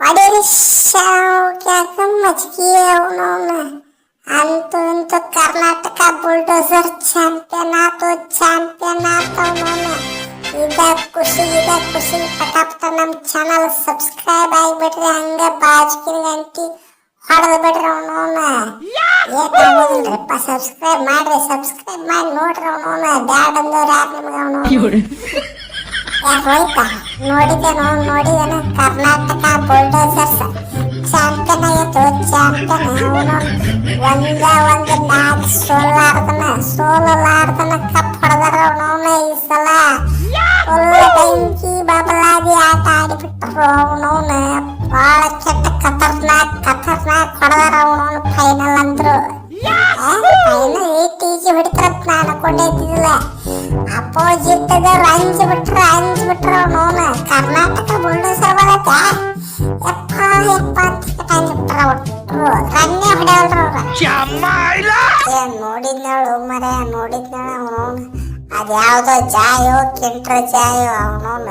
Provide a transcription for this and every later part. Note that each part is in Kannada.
ಹೊಡೀರಿ ಶಾವ್ಕ್ಯಾಕ ಮಜ್ಗಿ ಅವನವನ ಅಂತೂ ಇಂತೂ ಕರ್ನಾಟಕ ಬುಲ್ಡೋಸರ್ ಚಾಂಪಿಯನ್ ಆತು ಚಾಂಪಿಯನ್ ಆತವನವನ ಇದ ಖುಷಿ ಇದ ಖುಷಿ ಪಟ ಪಟ ನಮ್ಮ ಚಾನಲ್ ಸಬ್ಸ್ಕ್ರೈಬ್ ಆಗಿಬಿಡ್ರಿ ಹಂಗ ಬಾಜ್ಕಿನ ಗಂಟಿ ಹೊಡೆದು ಬಿಡ್ರಿ ಅವನವನ ಏನಾಗೋದಿಲ್ರಿಪ್ಪ ಸಬ್ಸ್ಕ್ರೈಬ್ ಮಾಡ್ರಿ ಸಬ್ಸ್ಕ್ರೈಬ್ ಮಾಡಿ ನೋಡ್ರಿ ಅವನವನ ಬ್ಯಾಡ್ ಅಂದವ್ರು ಯಾರು ನಿಮ್ಗೆ ಅವನವನ ಹೋಯ್ತಾ ನೋಡಿದೆ ನೋಡ್ ನೋಡಿದನ ಕರ್ನಾಟಕ ಬುಲ್ಡೋಸರ್ಸ್ ಚಾಂಪಿಯನ್ ಆಯ್ತು ಚಾಂಪಿಯನ್ ಅವನು ಒಂದ ಒಂದು ಮ್ಯಾಚ್ ಸೋಲಾರ್ದನ ಸೋಲಲಾರ್ದನ ಕಪ್ ಹೊಡೆದಾರ ಅವನವನ ಈ ಸಲ ಫುಲ್ ಬೆಂಕಿ ಬಬಲಾದಿ ಆಟ ಆಡಿಬಿಟ್ರು ಅವನವನ ಭಾಳ ಕೆಟ್ಟ ಖತರ್ನಾಕ್ ಖತರ್ನಾಕ್ ಹೊಡೆದಾರ ಅವನವನು ಫೈನಲ್ ಅಂದ್ರು ಫೈನಲ್ ಏಟ್ ಈಜಿ ಹೊಡಿತಾರಂತ ನಾನು ಅನ್ಕೊಂಡಿದ್ದಿಲ್ಲ ಅಪೋಸಿಟ್ ಅಂಜ್ ಬಿಟ್ರ ಅಂಜ್ ಬಿಟ್ರ ಅವನವನ ಕರ್ನಾಟಕ ಬುಲ್ಡೋಸರ್ ಬರತ್ತ ಯಪ್ಪ ಯಪ್ಪ ಅಂತ ಅಂಜ್ ಬಿಟ್ರ ಒಟ್ರು ರನ್ನೇ ಹೊಡೆಯಲ್ರ ಅವ್ರ ಏನ್ ನೋಡಿದ್ನಾಳು ಮರ ನೋಡಿದ್ನಾಳ ಅವನವನ ಅದ್ಯಾವ್ದೋ ಜಾಯೋ ಕಿಂಟ್ರ ಜಾಯೋ ಅವನವನ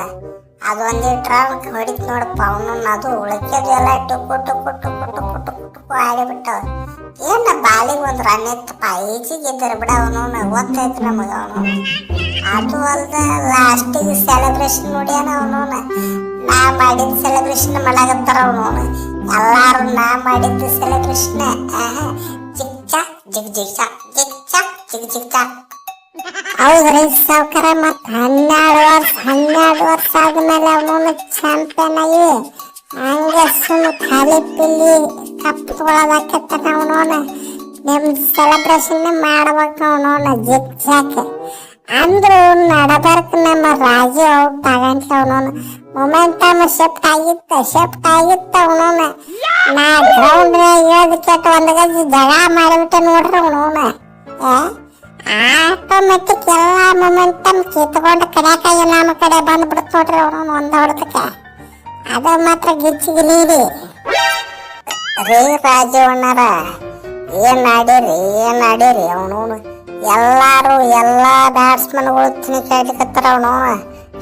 ಅದು ಒಂದಿಟ್ರ ಹೊಡಿತ್ ನೋಡಪ್ಪ ಅವನನ್ನ ಅದು ಉಳಕೆದು ಎಲ್ಲ ಟುಕ್ಕು ಟುಕ್ಕು ಟುಕ್ಕು ಟುಕ್ಕು ಏನ ಬಾಲಿಗೆ ಒಂದು ರನ್ ಇತ್ತಪ್ಪ, ಈಜಿಗೆ ಇದ್ದಾರೆ ಬಿಡ ಅವನು ಗೊತ್ತೈತಿ ನಮಗೆ ಅವನು. ಅದು ಅಲ್ದ ಲಾಸ್ಟಿಗೆ ಸೆಲೆಬ್ರೇಷನ್ ನೋಡ್ಯಾನ ಅವನು. ನಾ ಮಾಡಿದ ಸೆಲೆಬ್ರೇಷನ್ ಮಾಡಾಕತ್ತಾರ ಅವನು ಎಲ್ಲಾರು ನಾ ಮಾಡಿದ ಸೆಲೆಬ್ರೇಷನ್ ಜಿಗ್ ಚಾಕ್ ಜಿಗ್ ಜಿಗ್ ಚಾಕ್ ಜಿಗ್ ಚಾಕ್ ಜಿಗ್ ಜಿಗ್ ಚಾಕ್ ಹೌದ್ರಿ ಸಾವುಕಾರ ಮತ್ ಹನ್ನೆರಡು ವರ್ಷ ಹನ್ನೆರಡು ವರ್ಷ ಆದ್ಮೇಲೆ ಅವನು ಚಾಂಪಿಯನ್ ಆಗಿ. ಹಂಗೆ ಸುಮ್ಮ ಖಾಲಿ ಪಿಲ್ಲಿ ಕಪ್ ಅವನೋನ ಅವನವನ ನಿಮ್ ಸೆಲೆಬ್ರೇಷನ್ ಮಾಡ್ಬೇಕು ಅವನೋನ ಜಿಗ್ ಜಾಕ್. ಅಂದ್ರು ನಡಬರ್ಕ್ ನಮ್ಮ ರಾಜು ಔಟ್ ತಗಂತ ಅವನೋನ. ಮೊಮೆಂಟಮ್ ಶಿಫ್ಟ್ ಆಗಿತ್ತ ಶಿಫ್ಟ್ ಆಗಿತ್ತ ಅವನೋನ. ನಾ ಗ್ರೌಂಡ್ ಇಳಿದ ಕೆಟ್ಟ ಒಂದು ಗಜ ಜಗ ಮಾಡಿಬಿಟ್ಟೆ ನೋಡ್ರಿ ಅವನೋನ. ಆಟೋಮೆಟಿಕ್ ಎಲ್ಲ ಮೊಮೆಂಟಮ್ ಕಿತ್ಕೊಂಡು ಕಡೆಕಾಗಿ ನಮ್ಮ ಕಡೆ ಬಂದ್ಬಿಡ್ತು ನೋಡ್ರಿ ಅವನು ಒಂದ ಹೊಡೆದಕ್ಕೆ. ಅದು ಮಾತ್ರ ಗಿಚ್ಚಿಗಿಲೀರಿ ರೇ ರಾಜವಣ್ಣರ ಏನ್ ಆಡಿರಿ ಏನ್ ಆಡಿರಿ ಅವನು? ಎಲ್ಲಾರು ಎಲ್ಲಾ ಬ್ಯಾಟ್ಸ್ಮನ್ಗಳು ತಿನಿ ಅವನು.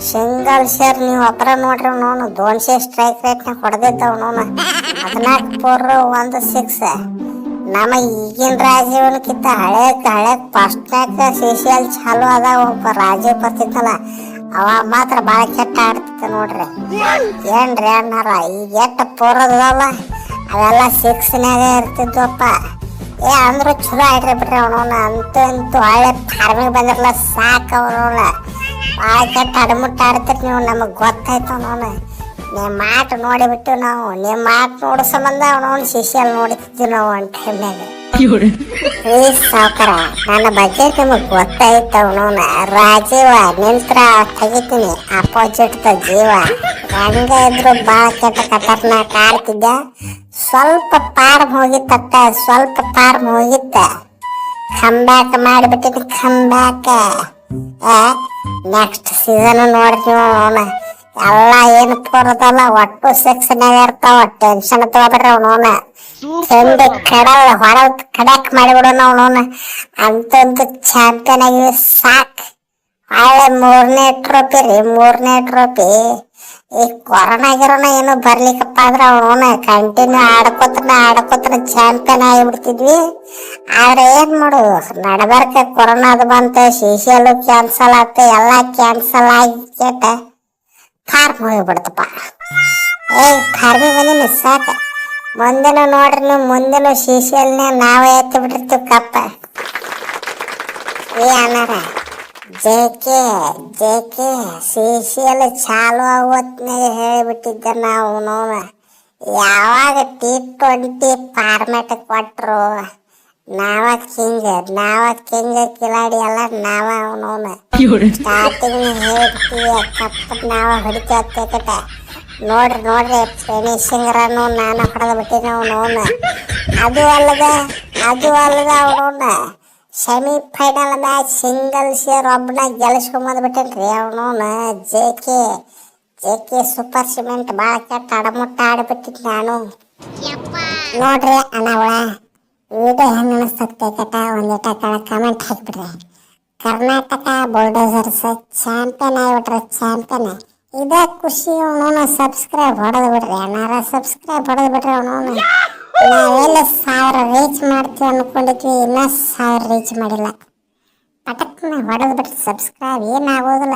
ಸಿಂಗಲ್ ಶೇರ್ ನೀವು ಒಬ್ಬರ ನೋಡ್ರಿ ಅವನು. ದೋನ್ಶೆ ಸ್ಟ್ರೈಕ್ ರೇಟ್ನಾಗ ಹೊಡೆದಿದ್ದ ಅವನು. ಹದಿನಾಲ್ಕು ಫೋರ್ ಒಂದು ಸಿಕ್ಸ್. ನಮ್ಮ ಈಗಿನ ರಾಜೀವನಕ್ಕಿಂತ ಹಳೆ ಹಳೆ ಫಸ್ಟ್ನಾಗ ಸಿ ಸಿ ಎಲ್ ಚಾಲು ಅದ ಒಬ್ಬ ರಾಜೀವ್ ಬರ್ತಿದ್ನಲ್ಲ, ಅವ ಮಾತ್ರ ಭಾಳ ಕೆಟ್ಟ ಆಡ್ತಿದ್ದ ನೋಡ್ರಿ. ಏನ್ರಿ ಅಣ್ಣಾರ, ಈಗ ಎಟ್ಟ ಪೂರದಲ್ಲ ಅವೆಲ್ಲ ಸಿಕ್ಸ್ನಾಗ ಇರ್ತಿದ್ವಪ್ಪ. ಏ, ಅಂದ್ರೆ ಚಲೋ ಆಡ್ರಿ ಬಿಡ್ರಿ ಅವನವನ. ಅಂತೂ ಅಂತೂ ಹಳೆ ಫಾರ್ಮಿಗೆ ಬಂದಿರಲ್ಲ ಸಾಕು ಅವನವನ. ಭಾಳ ಕೆಟ್ಟ ಅಡಮುಟ್ಟ ಆಡ್ತಿರ್ ನೀವು, ನಮಗೆ ಗೊತ್ತಾಯ್ತು ಅವನವನ. ನಿಮ್ಮ ಮಾತು ನೋಡಿಬಿಟ್ಟು ನಾವು ನಿಮ್ಮ ಮಾತು ನೋಡೋ ಸಂಬಂಧ ಅವನವನ ಶಿಷ್ಯಲ್ಲಿ ನೋಡ್ತಿದ್ವಿ ನಾವು ಒಂದು ಟೈಮ್ನಾಗ ಏ, ಸಾವುಕಾರ, ನನ್ನ ಬಗ್ಗೆ ನಿಮಗೆ ಗೊತ್ತಾಯ್ತು ಅವನವನ. ರಾಜೀವ, ನಿಂತ್ರ ತೆಗಿತೀನಿ. ಅಪೋಸಿಟ್ ಜೀವ. ಹಂಗ ಇದ್ರು ಭಾಳ ಕೆಟ್ಟ ಖತರ್ನಾಕ್ ಆಡ್ತಿದ್ದ ಸ್ವಲ್ಪ ಪಾರ್ಮ್ ಹೋಗಿತ್ತತ್ತ, ಸ್ವಲ್ಪ ಪಾರ್ಮ್ ಹೋಗಿತ್ತ. ಕಂಬ್ಯಾಕ್ ಮಾಡಿಬಿಟ್ಟಿದ್ದು ಕಂಬ್ಯಾಕ್ ನೆಕ್ಸ್ಟ್ ಸೀಸನ್ ನೋಡ್ತೀವಿ ಎಲ್ಲ ಏನು ಪೂರದಲ್ಲ ಒಟ್ಟು ಸೆಕ್ಷನ್ಯಾಗ ಇರ್ತಾವ ಟೆನ್ಷನ್ ತಗೋಬಿಡ್ರಿ ಅವನವನ ತಿಂಡಿ ಕಡಲ್ ಹೊರ ಕಡಕ್ ಮಾಡಿಬಿಡೋಣ ಅವನವನ ಅಂತಂದು ಚಾಂಪಿಯನ್ ಆಗಿ ಸಾಕ್. ಹಳೆ ಮೂರನೇ ಟ್ರೋಫಿ ರೀ, ಮೂರನೇ ಟ್ರೋಫಿ ಈ ಕೊರೋನಾ ಗಿರೋನ ಏನು ಬರ್ಲಿಕ್ಕಪ್ಪ ಅಂದ್ರೆ ಅವನ ಕಂಟಿನ್ಯೂ ಆಡ್ಕೋತನ ಆಡ್ಕೋತನ ಚಾಂಪಿಯನ್ ಆಗಿಬಿಡ್ತಿದ್ವಿ. ಆದ್ರೆ ಏನ್ ಮಾಡು, ನಡಬರ್ಕ ಕೊರೋನಾ ಅದು ಬಂತ ಶೀಶಲು ಕ್ಯಾನ್ಸಲ್ ಆತ, ಎಲ್ಲ ಕ್ಯಾನ್ಸಲ್ ಆಗಿ ಕೇಟ ಫಾರ್ಮ್ ಹೋಗಿಬಿಡ್ತಪ್ಪ ಏ ಫಾರ್ಮಿಗೆ ಬಂದಿನ, ಸಾಕ. ಮುಂದಿನ ನೋಡ್ರಿ ನೀವು ಮುಂದಿನ ಶೀಶಲ್ನೇ ನಾವೇ ಎತ್ತಿ ಬಿಟ್ಟಿರ್ತೀವಿ ಕಪ್ಪ. ಏ, ಅಣ್ಣಾರ. J K C K CCL ಚಾಲು ಆಗೋತ್ನಾಗ ಹೇಳಿಬಿಟ್ಟಿದ್ದೆ ನಾವು ಯಾವಾಗ ಟಿ ಟ್ವೆಂಟಿ ಫಾರ್ಮೆಟ್ ಕೊಟ್ಟರು ನಾವ ಕಿಂಗ್ ನಾವ ಕಿಂಗ್ ಕಿಲಾಡಿ ಎಲ್ಲ ನಾವ ಅವನವನ ಸ್ಟಾರ್ಟಿಂಗ್ ಹೇಳ್ತೀವಿ ಕಪ್ಪ ನಾವ ಹೊಡಿತೀವತ್ತ ನೋಡ್ರಿ ನೋಡ್ರಿ ಫಿನಿಶಿಂಗ್ ರನ್ನು ನಾನು ಹೊಡೆದು ಬಿಟ್ಟಿನಿ ಅವನವನ ಅದು ಅಲ್ಲದ ಅದು ಅಲ್ಲದ ಅವನವನ ಸೆಮಿ ಫೈನಲ್ ಮ್ಯಾಚ್ ಸಿಂಗಲ್ಸ್ ಒಬ್ಬನ ಗೆಲ್ಸ್ಕೊಂಬಂದ್ಬಿಟ್ಟೇನ್ರಿ ಅವನವನ J K J K super cement ಭಾಳ ಕೆಟ್ಟ ಅಡಮುಟ್ಟ ಆಡ್ಬಿಟ್ಟಿದ್ ನಾನು. ನೋಡ್ರಿ ಅನ್ನವಳ ವಿಡಿಯೋ ಹೆಂಗೆ ಅನಿಸ್ತದೆ ಕಟ? ಒಂದಿಟ ಕಳ ಕಮೆಂಟ್ ಹಾಕ್ಬಿಡ್ರಿ. ಕರ್ನಾಟಕ ಬುಲ್ಡೋಸರ್ಸ್ ಚಾಂಪಿಯನ್ ಆಗಿಬಿಟ್ರೆ ಚಾಂಪಿಯನ್ ಇದೇ ಖುಷಿ ಅವನವನು ಸಬ್ಸ್ಕ್ರೈಬ್ ಹೊಡೆದು ಬಿಡ್ರಿ. ಸಬ್ಸ್ಕ್ರೈಬ್ ಹೊಡೆದು ಬಿಡ್ರಿ ನಾವೆಲ್ಲ ಸಾವಿರ ರೀಚ್ ಮಾಡ್ತೀವಿ ಅಂದ್ಕೊಂಡಿದ್ವಿ ಇನ್ನೂ ಸಾವಿರ ರೀಚ್ ಮಾಡಿಲ್ಲ. ಪಟಕ್ನ ಹೊಡೆದ್ಬಿಟ್ಟು ಸಬ್ಸ್ಕ್ರೈಬ್ ಏನಾಗೋದಿಲ್ಲ.